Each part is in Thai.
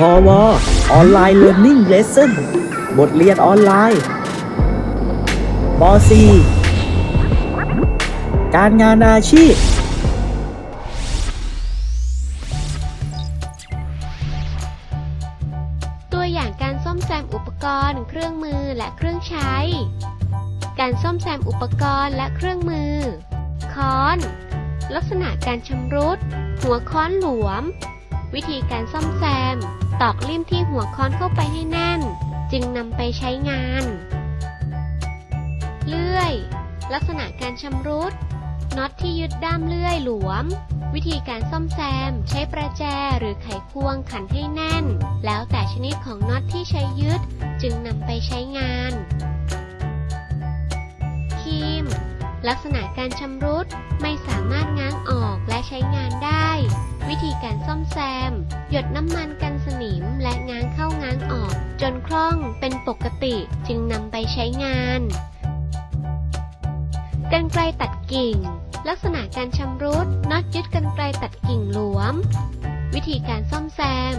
พอวออนไลน์เรียน i ิ g เลส s o n บทเรียนออนไลน์ป .4 การงานอาชีพ ตัวอย่างการซ่อมแซมอุปกรณ์ เครื่องมือและเครื่องใช้ การซ่อมแซมอุปกรณ์และเครื่องมือ ค้อน ลักษณะการชำรุด หัวค้อนหลวม วิธีการซ่อมแซม ตอกลิ่มที่หัวค้อนเข้าไปให้แน่น จึงนำไปใช้งาน เลื่อย ลักษณะการชำรุด น็อตที่ยึดด้ามเลื่อยหลวม วิธีการซ่อมแซม ใช้ประแจหรือไขควงขันให้แน่น แล้วแต่ชนิดของน็อตที่ใช้ยึด จึงนำไปใช้งาน ลักษณะการชำรุดไม่สามารถง้างออกและใช้งานได้ วิธีการซ่อมแซม หยดน้ำมันกันสนิมและง้างเข้าง้างออก จนคล่องเป็นปกติจึงนำไปใช้งานกันไกลตัดกิ่ง ลักษณะการชำรุดน็อตยึดกันไกลตัดกิ่งหลวม วิธีการซ่อมแซม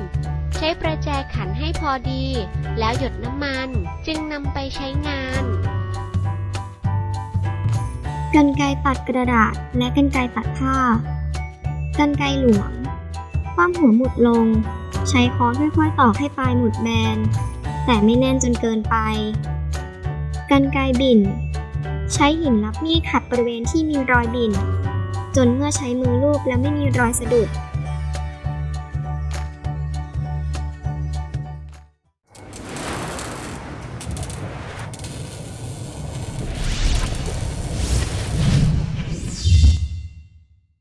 ใช้ประแจขันให้พอดี แล้วหยดน้ำมันจึงนำไปใช้งาน กรรไกตัดกระดาษและกรรไกตัดผ้ากรรไกหลวง ความหัวหมุดลง ใช้ค้อนค่อยๆตอกให้ปลายหมุดแบน แต่ไม่แน่นจนเกินไปกรรไกบิ่นใช้หินรับมีดขัดบริเวณที่มีรอยบิ่นจนเมื่อใช้มือลูบแล้วไม่มีรอยสะดุด